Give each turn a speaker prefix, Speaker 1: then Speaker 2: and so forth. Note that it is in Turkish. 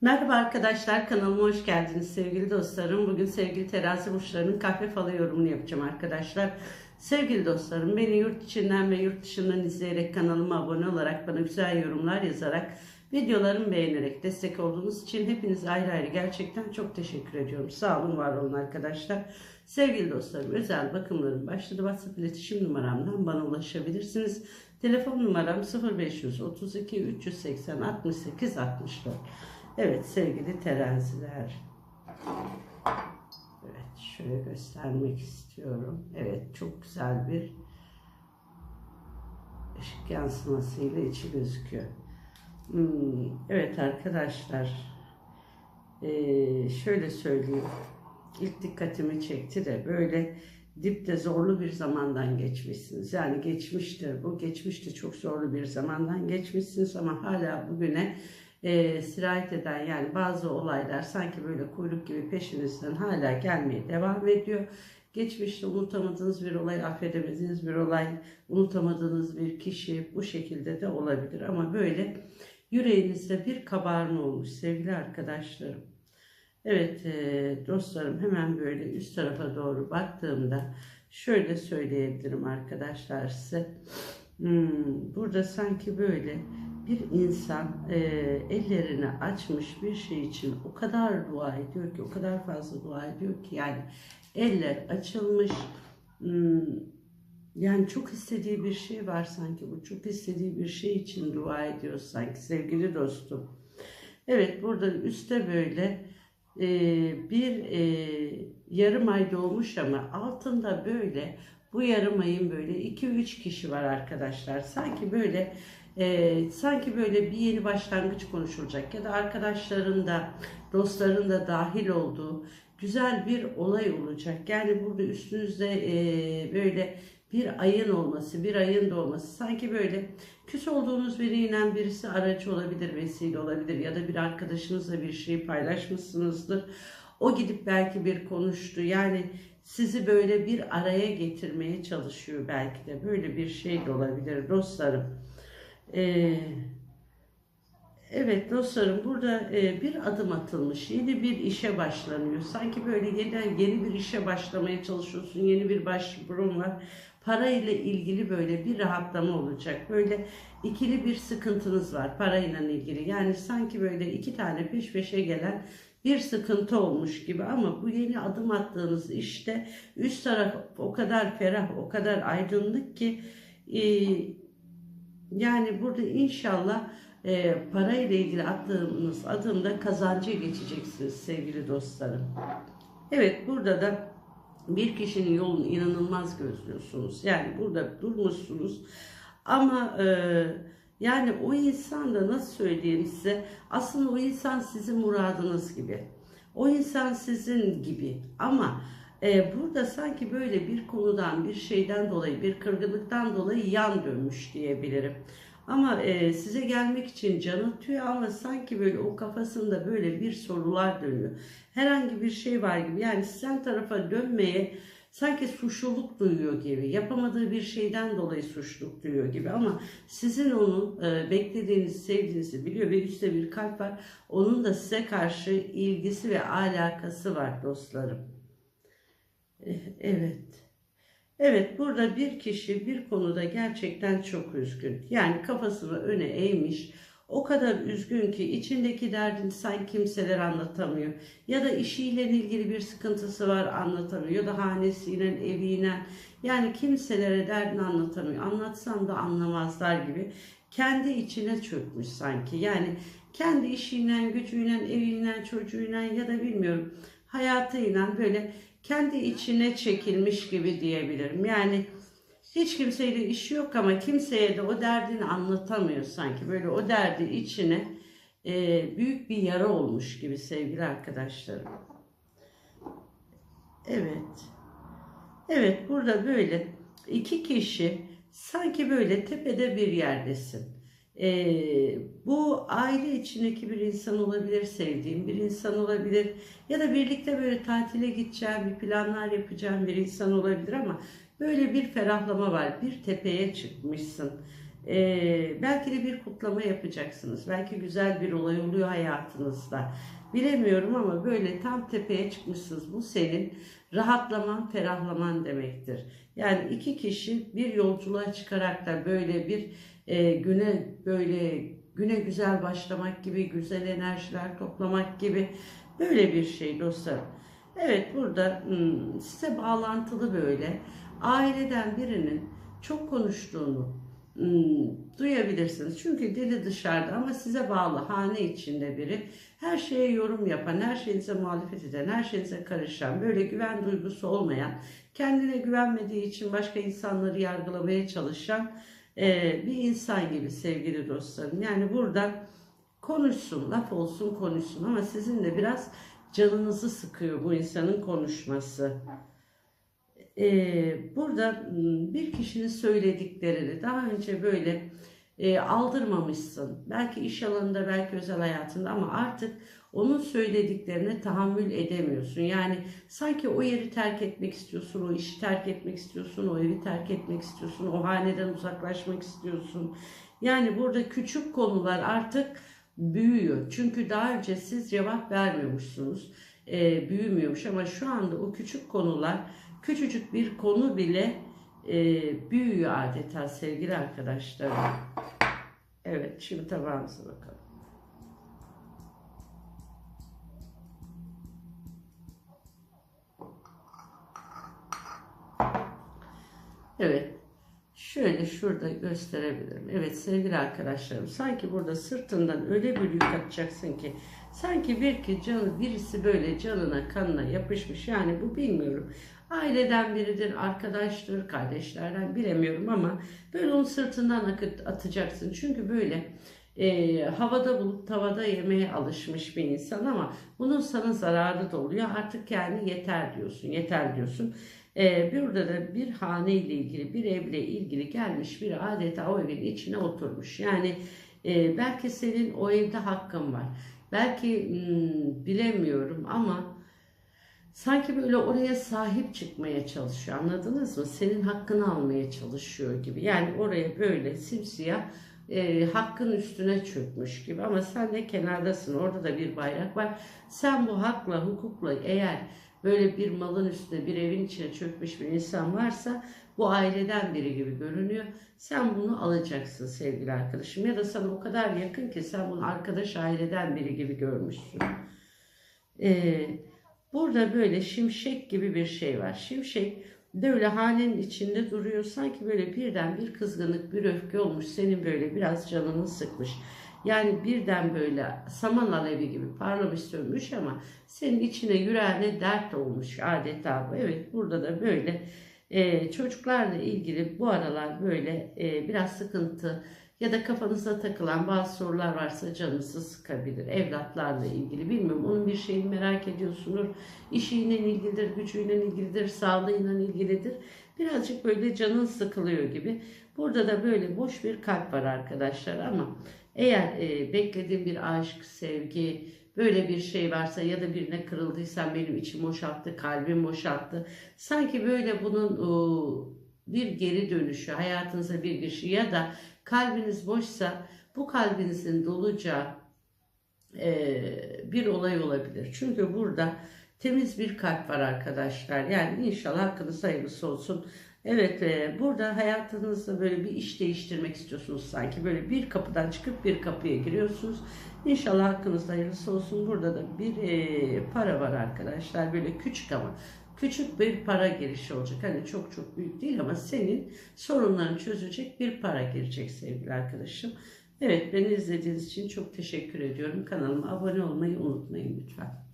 Speaker 1: Merhaba arkadaşlar kanalıma hoş geldiniz sevgili dostlarım. Bugün sevgili terazi burçlarının kahve falı yorumunu yapacağım arkadaşlar. Sevgili dostlarım beni yurt içinden ve yurt dışından izleyerek kanalıma abone olarak bana güzel yorumlar yazarak videolarımı beğenerek destek olduğunuz için hepiniz ayrı ayrı gerçekten çok teşekkür ediyorum. Sağ olun var olun arkadaşlar. Sevgili dostlarım özel bakımlarım başladı. WhatsApp iletişim numaramdan bana ulaşabilirsiniz. Telefon numaram 0532 380 68 64. Evet sevgili teraziler. Evet şöyle göstermek istiyorum. Evet çok güzel bir ışık yansımasıyla içi gözüküyor. Hmm, evet arkadaşlar. Ee, şöyle söyleyeyim. İlk dikkatimi çekti de böyle dipte zorlu bir zamandan geçmişsiniz. Yani geçmiştir bu. Geçmişte çok zorlu bir zamandan geçmişsiniz ama hala bugüne e, sirayet eden yani bazı olaylar sanki böyle kuyruk gibi peşinizden hala gelmeye devam ediyor. Geçmişte unutamadığınız bir olay, affedemediğiniz bir olay, unutamadığınız bir kişi bu şekilde de olabilir. Ama böyle yüreğinizde bir kabarma olmuş sevgili arkadaşlarım. Evet e, dostlarım hemen böyle üst tarafa doğru baktığımda şöyle söyleyebilirim arkadaşlar size. Hmm, burada sanki böyle bir insan e, ellerini açmış bir şey için o kadar dua ediyor ki, o kadar fazla dua ediyor ki yani eller açılmış. Hmm, yani çok istediği bir şey var sanki bu. Çok istediği bir şey için dua ediyor sanki sevgili dostum. Evet burada üstte böyle e, bir e, yarım ay doğmuş ama altında böyle bu yarım ayın böyle 2-3 kişi var arkadaşlar. Sanki böyle e, sanki böyle bir yeni başlangıç konuşulacak ya da arkadaşların da dostların da dahil olduğu güzel bir olay olacak. Yani burada üstünüzde e, böyle bir ayın olması, bir ayın doğması sanki böyle küs olduğunuz biriyle birisi aracı olabilir, vesile olabilir ya da bir arkadaşınızla bir şey paylaşmışsınızdır. O gidip belki bir konuştu. Yani sizi böyle bir araya getirmeye çalışıyor belki de. Böyle bir şey de olabilir dostlarım. Ee, evet dostlarım burada e, bir adım atılmış. Yeni bir işe başlanıyor. Sanki böyle yeni, yeni bir işe başlamaya çalışıyorsun. Yeni bir başvurun var. Parayla ilgili böyle bir rahatlama olacak. Böyle ikili bir sıkıntınız var parayla ilgili. Yani sanki böyle iki tane peş peşe gelen bir sıkıntı olmuş gibi ama bu yeni adım attığınız işte üst taraf o kadar ferah, o kadar aydınlık ki e, yani burada inşallah e, parayla ilgili attığınız adımda kazancı geçeceksiniz sevgili dostlarım. Evet burada da bir kişinin yolunu inanılmaz gözlüyorsunuz. Yani burada durmuşsunuz ama e, yani o insan da nasıl söyleyeyim size aslında o insan sizin muradınız gibi. O insan sizin gibi ama e, burada sanki böyle bir konudan bir şeyden dolayı bir kırgınlıktan dolayı yan dönmüş diyebilirim. Ama e, size gelmek için can atıyor ama sanki böyle o kafasında böyle bir sorular dönüyor. Herhangi bir şey var gibi yani sen tarafa dönmeye sanki suçluluk duyuyor gibi, yapamadığı bir şeyden dolayı suçluluk duyuyor gibi ama sizin onun e, beklediğinizi, sevdiğinizi biliyor ve üstte bir kalp var. Onun da size karşı ilgisi ve alakası var dostlarım. Eh, Evet. Evet burada bir kişi bir konuda gerçekten çok üzgün. Yani kafasını öne eğmiş. O kadar üzgün ki içindeki derdini sanki kimseler anlatamıyor. Ya da işiyle ilgili bir sıkıntısı var anlatamıyor. Ya da hanesiyle, eviyle. Yani kimselere derdini anlatamıyor. Anlatsam da anlamazlar gibi. Kendi içine çökmüş sanki. Yani kendi işiyle, gücüyle, eviyle, çocuğuyla ya da bilmiyorum hayatıyla böyle kendi içine çekilmiş gibi diyebilirim. Yani hiç kimseyle işi yok ama kimseye de o derdini anlatamıyor sanki. Böyle o derdi içine e, büyük bir yara olmuş gibi sevgili arkadaşlarım. Evet. Evet burada böyle iki kişi sanki böyle tepede bir yerdesin. Ee, bu aile içindeki bir insan olabilir, sevdiğim bir insan olabilir ya da birlikte böyle tatile gideceğim, bir planlar yapacağım bir insan olabilir ama böyle bir ferahlama var, bir tepeye çıkmışsın. Ee, belki de bir kutlama yapacaksınız. Belki güzel bir olay oluyor hayatınızda. Bilemiyorum ama böyle tam tepeye çıkmışsınız. Bu senin rahatlaman, ferahlaman demektir. Yani iki kişi bir yolculuğa çıkarak da böyle bir e, güne böyle güne güzel başlamak gibi, güzel enerjiler toplamak gibi böyle bir şey dostlarım. Evet burada hmm, size bağlantılı böyle aileden birinin çok konuştuğunu hmm, duyabilirsiniz. Çünkü dili dışarıda ama size bağlı hane içinde biri. Her şeye yorum yapan, her şeyinize muhalefet eden, her şeyinize karışan, böyle güven duygusu olmayan, kendine güvenmediği için başka insanları yargılamaya çalışan e, bir insan gibi sevgili dostlarım. Yani burada konuşsun, laf olsun konuşsun ama sizin de biraz canınızı sıkıyor bu insanın konuşması. Ee, burada m, bir kişinin söylediklerini daha önce böyle e, aldırmamışsın. Belki iş alanında, belki özel hayatında ama artık onun söylediklerine tahammül edemiyorsun. Yani sanki o yeri terk etmek istiyorsun, o işi terk etmek istiyorsun, o evi terk etmek istiyorsun, o haneden uzaklaşmak istiyorsun. Yani burada küçük konular artık büyüyor. Çünkü daha önce siz cevap vermiyormuşsunuz. E, büyümüyormuş ama şu anda o küçük konular küçücük bir konu bile e, büyüyor adeta sevgili arkadaşlar. Evet şimdi tabağımıza bakalım. Evet. Şöyle şurada gösterebilirim. Evet sevgili arkadaşlarım sanki burada sırtından öyle bir yük atacaksın ki sanki bir ki canı birisi böyle canına kanına yapışmış yani bu bilmiyorum. Aileden biridir, arkadaştır, kardeşlerden bilemiyorum ama böyle onun sırtından akıt, atacaksın. Çünkü böyle e, havada bulup tavada yemeye alışmış bir insan ama bunun sana zararı da oluyor. Artık yani yeter diyorsun, yeter diyorsun. Ee, burada da bir hane ile ilgili, bir evle ilgili gelmiş bir adeta o evin içine oturmuş. Yani e, belki senin o evde hakkın var. Belki hmm, bilemiyorum ama sanki böyle oraya sahip çıkmaya çalışıyor. Anladınız mı? Senin hakkını almaya çalışıyor gibi. Yani oraya böyle simsiyah e, hakkın üstüne çökmüş gibi. Ama sen de kenardasın. Orada da bir bayrak var. Sen bu hakla, hukukla eğer böyle bir malın üstüne bir evin içine çökmüş bir insan varsa bu aileden biri gibi görünüyor. Sen bunu alacaksın sevgili arkadaşım. Ya da sana o kadar yakın ki sen bunu arkadaş aileden biri gibi görmüşsün. Ee, burada böyle şimşek gibi bir şey var. Şimşek böyle hanenin içinde duruyor. Sanki böyle birden bir kızgınlık, bir öfke olmuş. Senin böyle biraz canını sıkmış. Yani birden böyle saman alevi gibi parlamış sönmüş ama senin içine yüreğine dert olmuş adeta. Evet burada da böyle e, çocuklarla ilgili bu aralar böyle e, biraz sıkıntı ya da kafanıza takılan bazı sorular varsa canınızı sıkabilir. Evlatlarla ilgili bilmiyorum onun bir şeyini merak ediyorsunuz. İşiyle ilgilidir, gücüyle ilgilidir, sağlığıyla ilgilidir. Birazcık böyle canın sıkılıyor gibi. Burada da böyle boş bir kalp var arkadaşlar ama eğer e, beklediğim bir aşk, sevgi, böyle bir şey varsa ya da birine kırıldıysan benim içim boşalttı, kalbim boşalttı. Sanki böyle bunun o, bir geri dönüşü, hayatınıza bir girişi ya da kalbiniz boşsa bu kalbinizin dolacağı e, bir olay olabilir. Çünkü burada temiz bir kalp var arkadaşlar. Yani inşallah hakkınız hayırlısı olsun. Evet e, burada hayatınızda böyle bir iş değiştirmek istiyorsunuz sanki. Böyle bir kapıdan çıkıp bir kapıya giriyorsunuz. İnşallah hakkınızda hayırlısı olsun. Burada da bir e, para var arkadaşlar. Böyle küçük ama küçük bir para girişi olacak. Hani çok çok büyük değil ama senin sorunlarını çözecek bir para girecek sevgili arkadaşım. Evet beni izlediğiniz için çok teşekkür ediyorum. Kanalıma abone olmayı unutmayın lütfen.